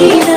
Jesus.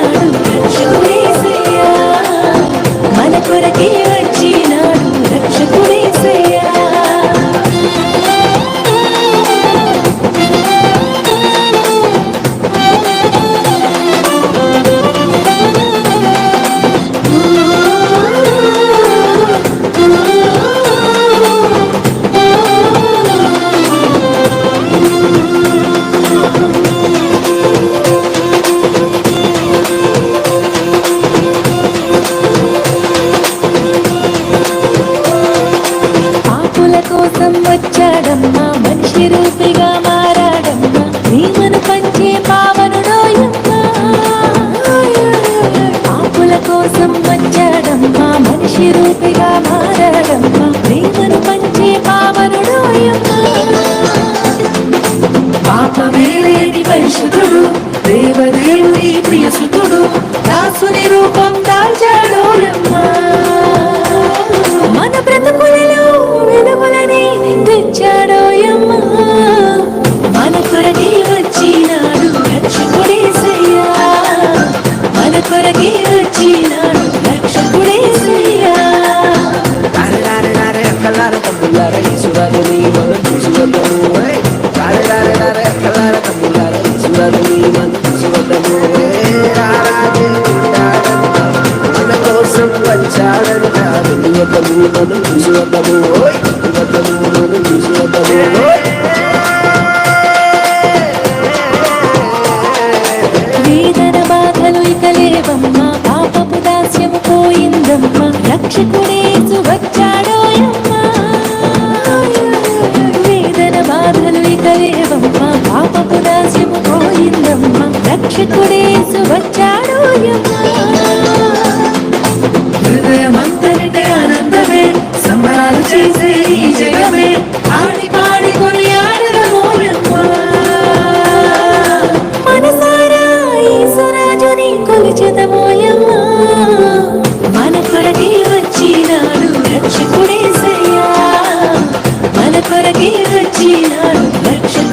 నిరూపిగా మారడమ్మ. ప్రేమను పంచే పావనుడాయమ్మ పాపమేలేని పరిశుద్ధుడు దేవదేవుని ప్రియసుతుడు దాసుని రూపం జీవన్ స్వతము రారాజే మన కోసం వచ్చాడని నా యువతము నన్ను యువతము బాధలు ఇక లేవమ్మ పాపపు దాస్యము పోయిందమ్మ. రక్షకుడే She had a